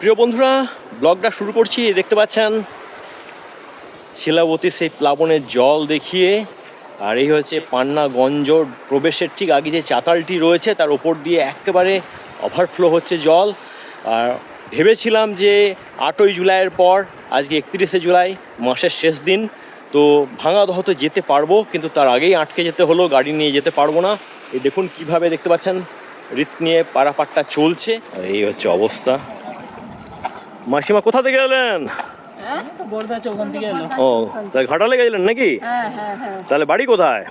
প্রিয় বন্ধুরা, ব্লগটা শুরু করছি। দেখতে পাচ্ছেন, শিলাবতী সেই প্লাবনের জল দেখিয়ে, আর এই হচ্ছে পান্নাগঞ্জ প্রবেশের ঠিক আগে যে চাতালটি রয়েছে, তার ওপর দিয়ে একেবারে ওভারফ্লো হচ্ছে জল। আর ভেবেছিলাম যে আটই জুলাইয়ের পর, আজকে একত্রিশে জুলাই, মাসের শেষ দিন, তো ভাঙাদহতে যেতে পারব, কিন্তু তার আগেই আটকে যেতে হলো, গাড়ি নিয়ে যেতে পারব না। এই দেখুন কীভাবে দেখতে পাচ্ছেন, রিস্ক নিয়ে পারাপারটা চলছে। আর এই হচ্ছে অবস্থা। মাসিমা কোথা থেকে এলেন? হ্যাঁ? ও তাহলে ঘাটালে গেছিলেন নাকি? হ্যাঁ হ্যাঁ তাহলে বাড়ি কোথায়?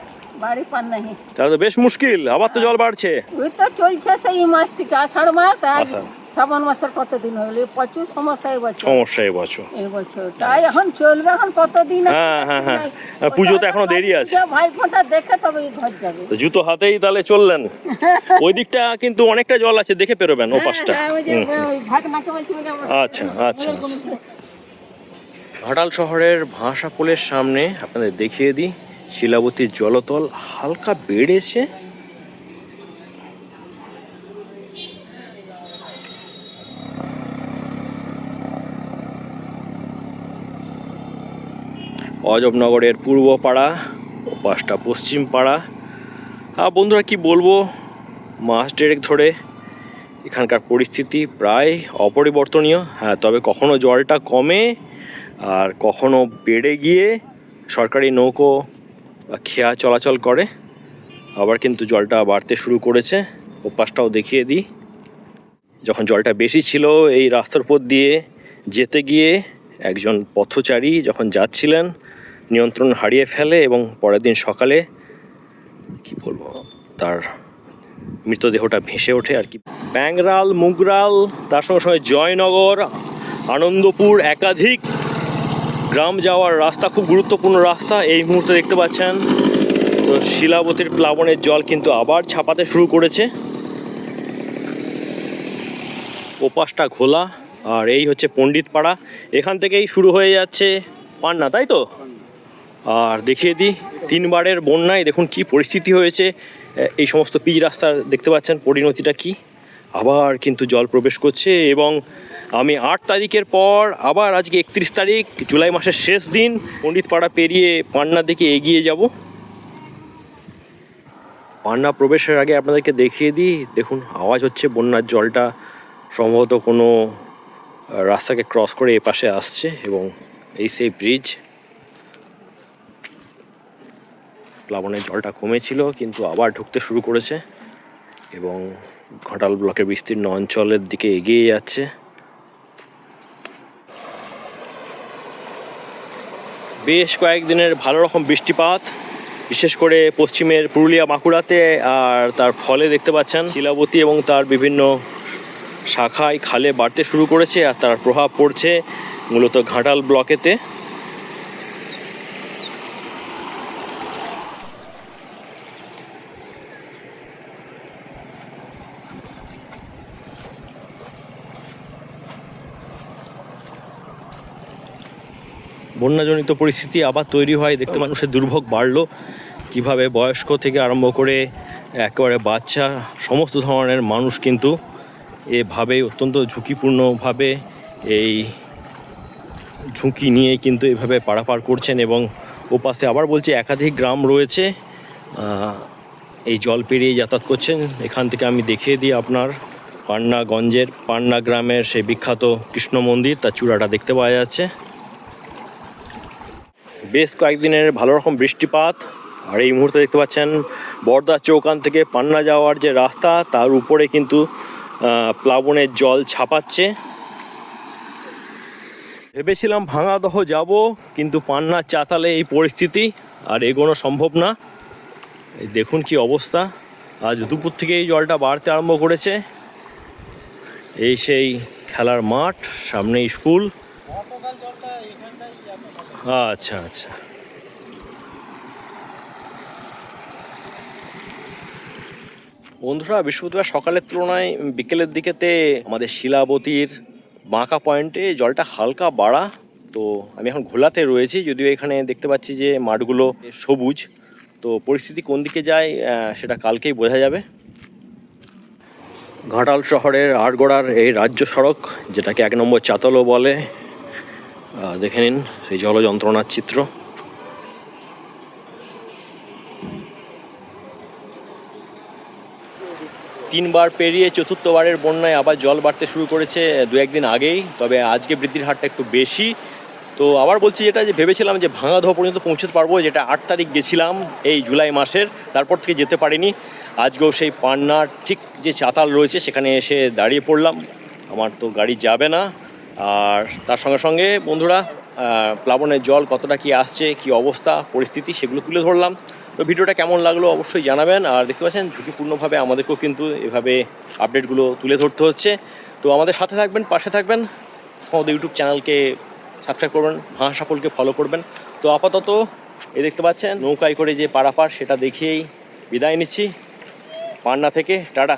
বাড়ি পান নাহি তাহলে তো বেশ মুশকিল আবার তো জল বাড়ছে। ওই তো চলছে সেই মাস থেকে আষাঢ় মাস আষাঢ়। শ্রাবণ মাসের কতদিন হলো প্রচুর সমস্যা এই বছর। সমস্যা এই বছর। এই বছর। তাই এখন চলবে এখন কতদিন? হ্যাঁ, হ্যাঁ, হ্যাঁ। হ্যাঁ, পুজো তো এখনও দেরি আছে। পুজো ভাই ফোঁটা দেখে তবে ঘর যাবে। তো জুতো হাতেই তাহলে চললেন। ওই দিকটা কিন্তু অনেকটা জল আছে দেখে পেরোবেন ও পাশটা। হ্যাঁ, ওই যে হুম। ওই ঘাটনাকে বলছি বলে আমরা- আচ্ছা, আচ্ছা, আচ্ছা। ঘাটাল শহরের ভাষা পোলের সামনে আপনাদের দেখিয়ে দিই শিলাবতীর জলতল হালকা বেড়েছে। অজবনগরের পূর্ব পাড়া ও পাঁচটা পশ্চিম পাড়া। আর বন্ধুরা, কি বলব? মাস ডেরেক ধরে এখানকার পরিস্থিতি প্রায় অপরিবর্তনীয়। হ্যাঁ তবে কখনো জলটা কমে আর কখনো বেড়ে গিয়ে সরকারি নৌকো বা খেয়া চলাচল করে। আবার কিন্তু জলটা বাড়তে শুরু করেছে। ওপাশটাও দেখিয়ে দিই। যখন জলটা বেশি ছিল, এই রাস্তার উপর দিয়ে যেতে গিয়ে একজন পথচারী যখন যাচ্ছিলেন নিয়ন্ত্রণ হারিয়ে ফেলে এবং পরের দিন সকালে, কি বলব, তার মৃতদেহটা ভেসে ওঠে আর কি। ব্যাংরাল, মুগরাল, তার সঙ্গে সঙ্গে জয়নগর, আনন্দপুর একাধিক গ্রাম যাওয়ার রাস্তা, খুব গুরুত্বপূর্ণ রাস্তা, এই মুহূর্তে দেখতে পাচ্ছেন। তো শিলাবতীর প্লাবনের জল কিন্তু আবার ছাপাতে শুরু করেছে। ওপাশটা ঘোলা, আর এই হচ্ছে পণ্ডিত পাড়া এখান থেকেই শুরু হয়ে যাচ্ছে পান্না, তাই তো? আর দেখিয়ে দিই, তিনবারের বন্যায় দেখুন কি পরিস্থিতি হয়েছে। এই সমস্ত পিচ রাস্তার দেখতে পাচ্ছেন, পরিণতিটা কি? আবার কিন্তু জল প্রবেশ করছে এবং আমি আট তারিখের পর আবার আজকে একত্রিশ তারিখ, জুলাই মাসের শেষ দিন, পণ্ডিতপাড়া পেরিয়ে পান্নার দিকে এগিয়ে যাব। পান্না প্রবেশের আগে আপনাদেরকে দেখিয়ে দিই, দেখুন আওয়াজ হচ্ছে বন্যার জলটা সম্ভবত কোনো রাস্তাকে ক্রস করে এ পাশে আসছে এবং এই সেই ব্রিজ প্লাবনের জলটা কমেছিল, কিন্তু আবার ঢুকতে শুরু করেছে এবং ঘাটাল ব্লকের বিস্তীর্ণ অঞ্চলের দিকে এগিয়ে যাচ্ছে। বেশ কয়েকদিনের ভালো রকম বৃষ্টিপাত, বিশেষ করে পশ্চিমের পুরুলিয়া, বাঁকুড়াতে, আর তার ফলে দেখতে পাচ্ছেন শিলাবতী এবং তার বিভিন্ন শাখায় খালে বাড়তে শুরু করেছে আর তার প্রভাব পড়ছে মূলত ঘাটাল ব্লকেতে। বন্যাজনিত পরিস্থিতি আবার তৈরি হয়, দেখতে মানুষের দুর্ভোগ বাড়লো। কীভাবে বয়স্ক থেকে আরম্ভ করে একেবারে বাচ্চা, সমস্ত ধরনের মানুষ কিন্তু এভাবেই অত্যন্ত ঝুঁকিপূর্ণভাবে এই ঝুঁকি নিয়ে কিন্তু এভাবে পারাপার করছেন এবং ওপাশে আবার বলছে একাধিক গ্রাম রয়েছে। এই জল পেরিয়ে যাতায়াত করছেন। এখান থেকে আমি দেখিয়ে দিই আপনার পান্নাগঞ্জের, পান্না গ্রামের সেই বিখ্যাত কৃষ্ণ মন্দির, তার চূড়াটা দেখতে পাওয়া যাচ্ছে। বেশ কয়েকদিনের ভালো রকম বৃষ্টিপাত, আর এই মুহূর্তে দেখতে পাচ্ছেন বর্দা চৌকান থেকে পান্না যাওয়ার যে রাস্তা, তার উপরে কিন্তু প্লাবনের জল ছাপাচ্ছে। ভেবেছিলাম ভাঙাদহ যাব, কিন্তু পান্না চাতালে এই পরিস্থিতি আর এগোনো সম্ভব না। দেখুন কি অবস্থা। আজ দুপুর থেকে এই জলটা বাড়তে আরম্ভ করেছে। এই সেই খেলার মাঠ সামনে স্কুল। আচ্ছা আচ্ছা। বন্ধুরা, বৃহস্পতিবার সকালের তুলনায় বিকেলের দিকেতে আমাদের শিলাবতীর বাঁকা পয়েন্টে জলটা হালকা বাড়া। তো আমি এখন ঘোলাতে রয়েছি, যদিও এখানে দেখতে পাচ্ছি যে মাঠগুলো সবুজ। তো পরিস্থিতি কোন দিকে যায় সেটা কালকেই বোঝা যাবে। ঘাটাল শহরের আড়গোড়ার এই রাজ্য সড়ক, যেটাকে এক নম্বর চাতলও বলে দেখে নিন সেই জল যন্ত্রণার চিত্র। তিনবার পেরিয়ে চতুর্থবারের বন্যায় আবার জল বাড়তে শুরু করেছে দু একদিন আগেই, তবে আজকে বৃদ্ধির হারটা একটু বেশি। তো আবার বলছি যেটা যে ভেবেছিলাম যে ভাঙাধোয়া পর্যন্ত পৌঁছতে পারব, যেটা আট তারিখ গেছিলাম এই জুলাই মাসের, তারপর থেকে যেতে পারিনি। আজকেও সেই পান্নার ঠিক যে চাতাল রয়েছে, সেখানে এসে দাঁড়িয়ে পড়লাম। আমার তো গাড়ি যাবে না। আর তার সঙ্গে সঙ্গে বন্ধুরা প্লাবনের জল কতটা কি আসছে, কি অবস্থা, পরিস্থিতি সেগুলো তুলে ধরলাম। তো ভিডিওটা কেমন লাগল অবশ্যই জানাবেন। আর দেখতে পাচ্ছেন, ঝুঁকিপূর্ণভাবে আমাদেরকেও কিন্তু এভাবে আপডেটগুলো তুলে ধরতে হচ্ছে। তো আমাদের সাথে থাকবেন, পাশে থাকবেন, আমাদের ইউটিউব চ্যানেলকে সাবস্ক্রাইব করবেন ভাঁ সাফলকে ফলো করবেন। তো আপাতত এই দেখতে পাচ্ছেন, নৌকায় করে যে পারাপার, সেটা দেখিয়েই বিদায় নিচ্ছি। পান্না থেকে, টাটা।